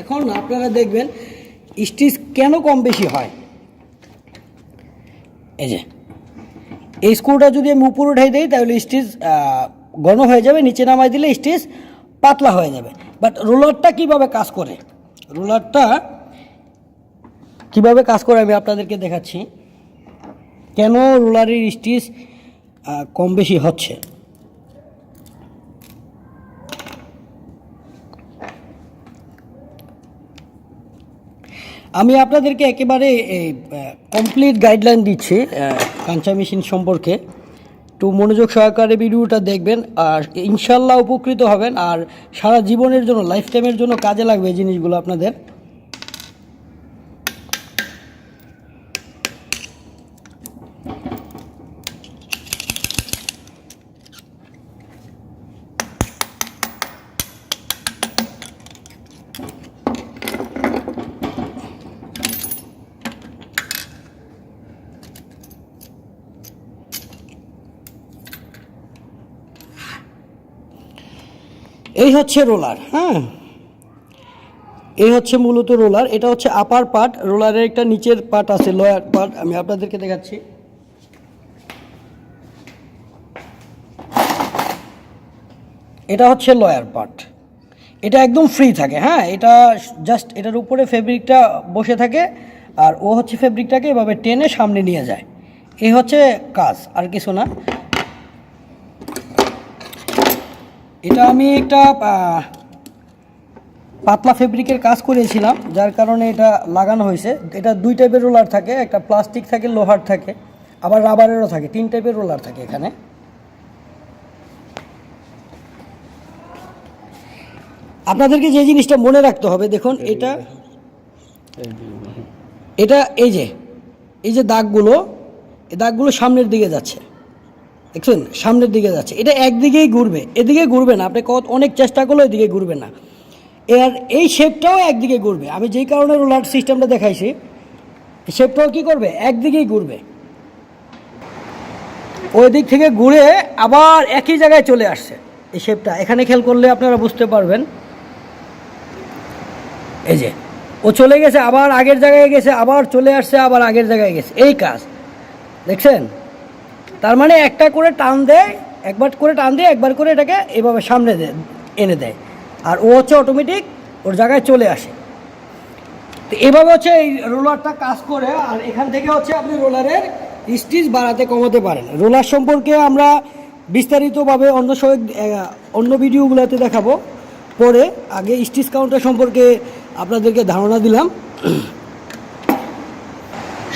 এখন আপনারা দেখবেন, স্টিচ কেন কম বেশি হয়? এই যে, এই স্ক্রুটা যদি আমি উপরে উঠাই দিই, তাহলে স্টিচ ঘন হয়ে যাবে, নিচে নামাই দিলে স্টিচ পাতলা হয়ে যাবে। বাট রোলারটা কীভাবে কাজ করে? রোলারটা কীভাবে কাজ করে আমি আপনাদেরকে দেখাচ্ছি। কেন রোলারের স্টিচ কম বেশি হচ্ছে? আমি আপনাদেরকে একেবারে কমপ্লিট গাইডলাইন দিচ্ছি কাঞ্চা মেশিন সম্পর্কে। একটু মনোযোগ সহকারে ভিডিওটা দেখবেন, আর ইনশাল্লাহ উপকৃত হবেন, আর সারা জীবনের জন্য লাইফ টাইমের জন্য কাজে লাগবে এই জিনিসগুলো আপনাদের। এই হচ্ছে রোলার হ্যাঁ? এই হচ্ছে মূলত রোলার, এটা হচ্ছে আপার পার্ট রোলারের একটা নিচের পার্ট আছে লয়ার পার্ট আমি আপনাদেরকে দেখাচ্ছি। এটা হচ্ছে লয়ার পার্ট এটা একদম ফ্রি থাকে হ্যাঁ? এটা জাস্ট এটার উপরে ফেব্রিকটা বসে থাকে, আর ও হচ্ছে ফেব্রিকটাকে এভাবে টেনে সামনে নিয়ে যায়। এই হচ্ছে কাজ, আর কিছু না। এটা আমি একটা পাতলা ফেব্রিকের কাজ করেছিলাম যার কারণে এটা লাগানো হয়েছে। এটা দুই টাইপের রোলার থাকে একটা প্লাস্টিক থাকে লোহার থাকে আবার রাবারেরও থাকে তিন টাইপের রোলার থাকে এখানে। আপনাদেরকে যে জিনিসটা মনে রাখতে হবে দেখুন এটা এটা এই যে এই যে দাগগুলো এই দাগগুলো সামনের দিকে যাচ্ছে। দেখছেন? সামনের দিকে যাচ্ছে। এটা একদিকেই ঘুরবে। এদিকে ঘুরবে না। আপনি কত অনেক চেষ্টা করলেও এদিকে ঘুরবে না। এর এই শেপটাও একদিকে ঘুরবে। আমি যেই কারণে রোলার সিস্টেমটা দেখাইছি শেপটাও কী করবে? একদিকেই ঘুরবে। ওই দিক থেকে ঘুরে আবার একই জায়গায় চলে আসছে এই শেপটা এখানে খেয়াল করলে আপনারা বুঝতে পারবেন। এই যে, ও চলে গেছে, আবার আগের জায়গায় গেছে, আবার চলে আসছে, আবার আগের জায়গায় গেছে। এই কাজ। দেখছেন? তার মানে একটা করে টান দেয়, একবার করে টান দিয়ে একবার করে এটাকে এভাবে সামনে দে- এনে দেয়। আর ও হচ্ছে অটোমেটিক ওর জায়গায় চলে আসে। তো এভাবে হচ্ছে এই রোলারটা কাজ করে, আর এখান থেকে হচ্ছে আপনি রোলারের স্টিচ বাড়াতে কমাতে পারেন। রোলার সম্পর্কে আমরা বিস্তারিতভাবে অন্য সময় অন্য ভিডিওগুলোতে দেখাবো। পরে আগে স্টিচ কাউন্টার সম্পর্কে আপনাদেরকে ধারণা দিলাম।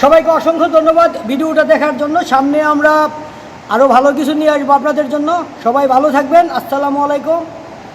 সবাইকে অসংখ্য ধন্যবাদ ভিডিওটা দেখার জন্য। সামনে আমরা আরও ভালো কিছু নিয়ে আসব আপনাদের জন্য। সবাই ভালো থাকবেন। আসসালামু আলাইকুম।